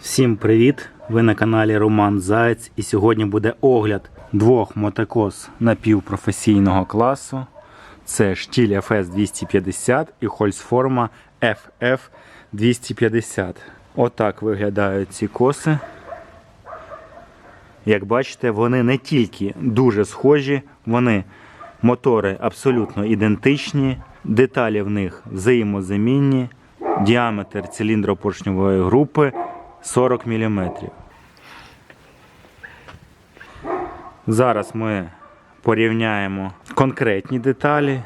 Всім привіт! Ви на каналі Роман Заєць і сьогодні буде огляд двох мотокос напівпрофесійного класу. Це штіль FS 250 і Хольсформа FF 250. Отак виглядають ці коси. Як бачите, вони не тільки дуже схожі, вони мотори абсолютно ідентичні, деталі в них взаємозамінні, діаметр циліндропоршньової групи 40 мм. Зараз ми порівняємо конкретні деталі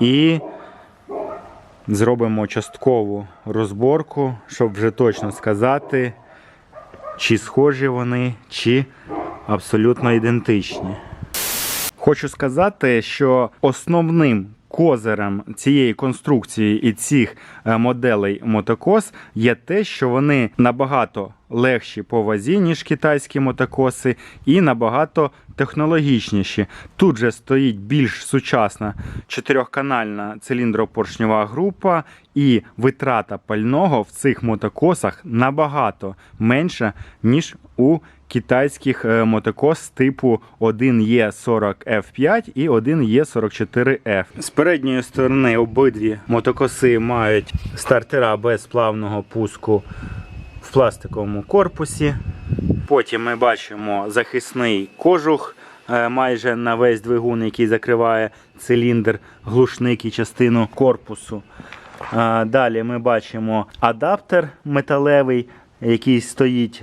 і зробимо часткову розборку, щоб вже точно сказати, чи схожі вони, чи абсолютно ідентичні. Хочу сказати, що основним козирем цієї конструкції і цих е, моделей мотокос є те, що вони набагато легші по вазі, ніж китайські мотокоси, і набагато технологічніші. Тут же стоїть більш сучасна чотирьохканальна циліндропоршньова група, і витрата пального в цих мотокосах набагато менша, ніж у китайських е, мотокос типу 1Е40F5 і 1Е44F. З передньої сторони обидві мотокоси мають стартера без плавного пуску в пластиковому корпусі. Потім ми бачимо захисний кожух е, майже на весь двигун, який закриває циліндр, глушник і частину корпусу. Е, Далі ми бачимо адаптер металевий, який стоїть,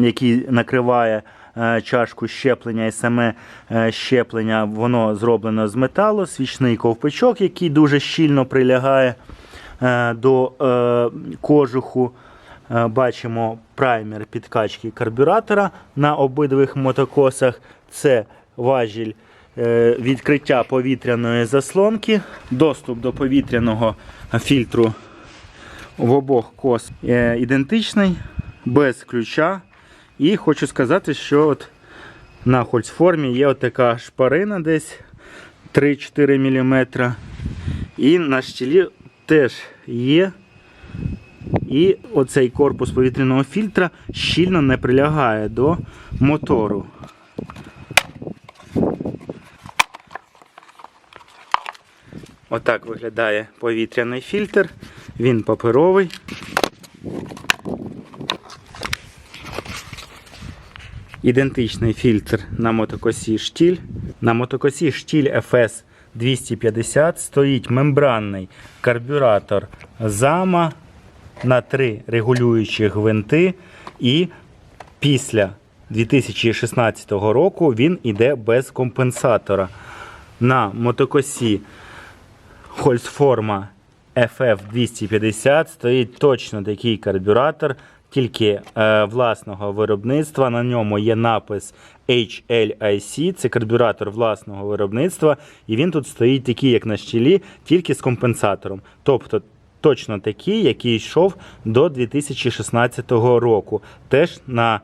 який накриває е, чашку щеплення і саме е, щеплення воно зроблено з металу, свічний ковпачок, який дуже щільно прилягає е, до кожуху. Бачимо праймер підкачки карбюратора на обидвих мотокосах. Це важіль відкриття повітряної заслонки, доступ до повітряного фільтру в обох кос е, ідентичний, без ключа. І хочу сказати, що от на хольцформі є така шпарина десь 3-4 мм. І на щілі теж є. І оцей корпус повітряного фільтра щільно не прилягає до мотору. Отак виглядає повітряний фільтр. Він паперовий. Ідентичний фільтр на мотокосі штіль. На мотокосі штіль FS 250 стоїть мембранний карбюратор зама на три регулюючі гвинти. І після 2016 року він іде без компенсатора. На мотокосі Хольцформа FF250 стоїть точно такий карбюратор, тільки е, власного виробництва. На ньому є напис HLIC, це карбюратор власного виробництва. І він тут стоїть такий, як на щілі, тільки з компенсатором. Тобто точно такий, який йшов до 2016 року. Теж на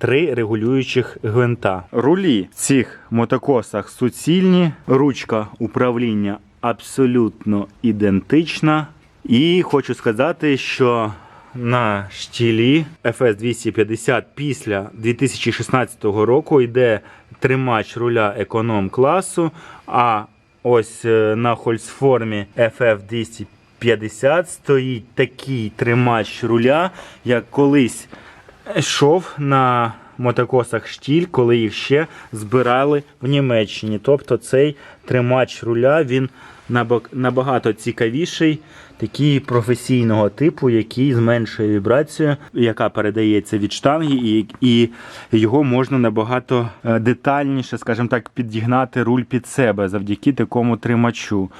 Три регулюючих гвинта. Рулі в цих мотокосах суцільні, ручка управління абсолютно ідентична. І хочу сказати, що на штілі FS 250 після 2016 року йде тримач руля економ класу. А ось е, на Хольцформі FF 250 стоїть такий тримач руля, як колись йшов на мотокосах штіль, коли їх ще збирали в Німеччині. Тобто цей тримач руля він набагато цікавіший, такий професійного типу, який зменшує вібрацію, яка передається від штанги, і, і його можна набагато е, детальніше, скажімо так, підігнати руль під себе завдяки такому тримачу.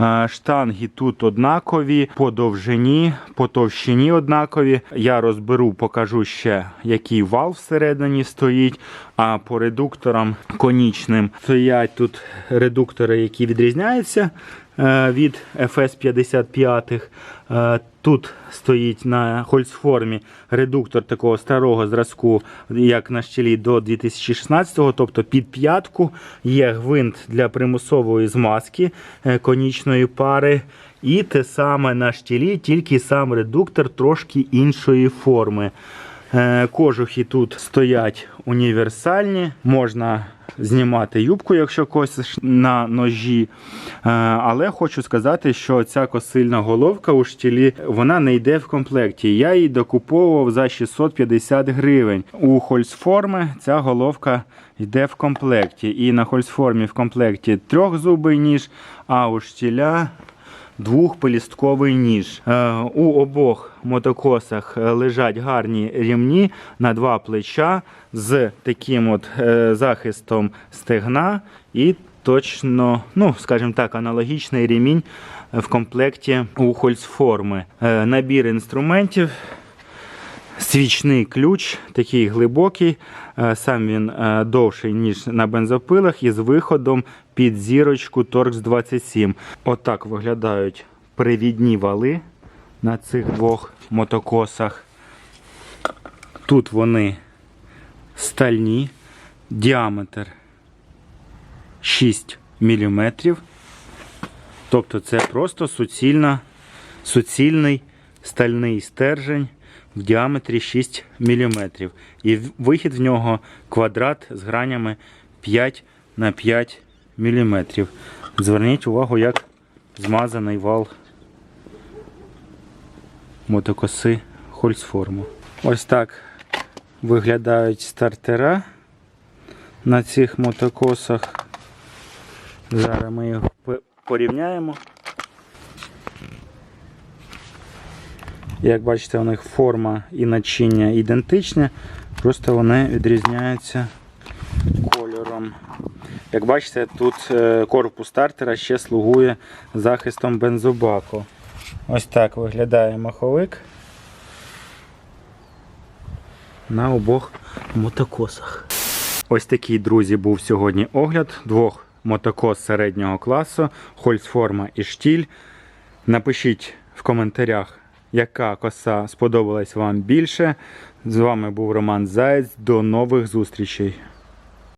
Е, Штанги тут однакові, по довжині, по товщині однакові. Я розберу, покажу ще, який вал всередині стоїть. А по редукторам конічним стоять тут редуктори, які відрізняються від FS 55. Е, Тут стоїть на Хольцформі редуктор такого старого зразку, як на щелі до 2016-го, тобто під п'ятку. Є гвинт для примусової змазки е, конічної пари. І те саме на штілі, тільки сам редуктор трошки іншої форми. Е, Кожухи тут стоять універсальні. Можна знімати юбку, якщо косиш на ножі. Е, Але хочу сказати, що ця косильна головка у штілі вона не йде в комплекті. Я її докуповував за 650 гривень. У Хольсформи ця головка йде в комплекті. І на Хольсформі в комплекті трьохзубий ніж, а у штіля двохполістковий ніж. Е, У обох мотокосах е, лежать гарні рівні на два плеча з таким от е, захистом стегна і точно, ну, скажімо так, аналогічний рімінь в комплекті у Хольцформи. Набір інструментів. Свічний ключ, такий глибокий, е, сам він е, довший, ніж на бензопилах, із виходом під зірочку Torx 27. Отак виглядають привідні вали на цих двох мотокосах. Тут вони стальні, діаметр 6 мм. Тобто це просто суцільна, суцільний стальний стержень в діаметрі 6 мм. І вихід в нього квадрат з гранями 5 на 5 мм. Зверніть увагу, як змазаний вал мотокоси Хольцформу. Ось так виглядають стартера на цих мотокосах. Зараз ми їх порівняємо. Як бачите, у них форма і начиння ідентичні, просто вони відрізняються кольором. Як бачите, тут е, корпус стартера ще слугує захистом бензобаку. Ось так виглядає маховик на обох мотокосах. Ось такий, друзі, був сьогодні огляд двох мотокос середнього класу, Хольцформа і Штіль. Напишіть в коментарях, яка коса сподобалась вам більше. З вами був Роман Заєць. До нових зустрічей.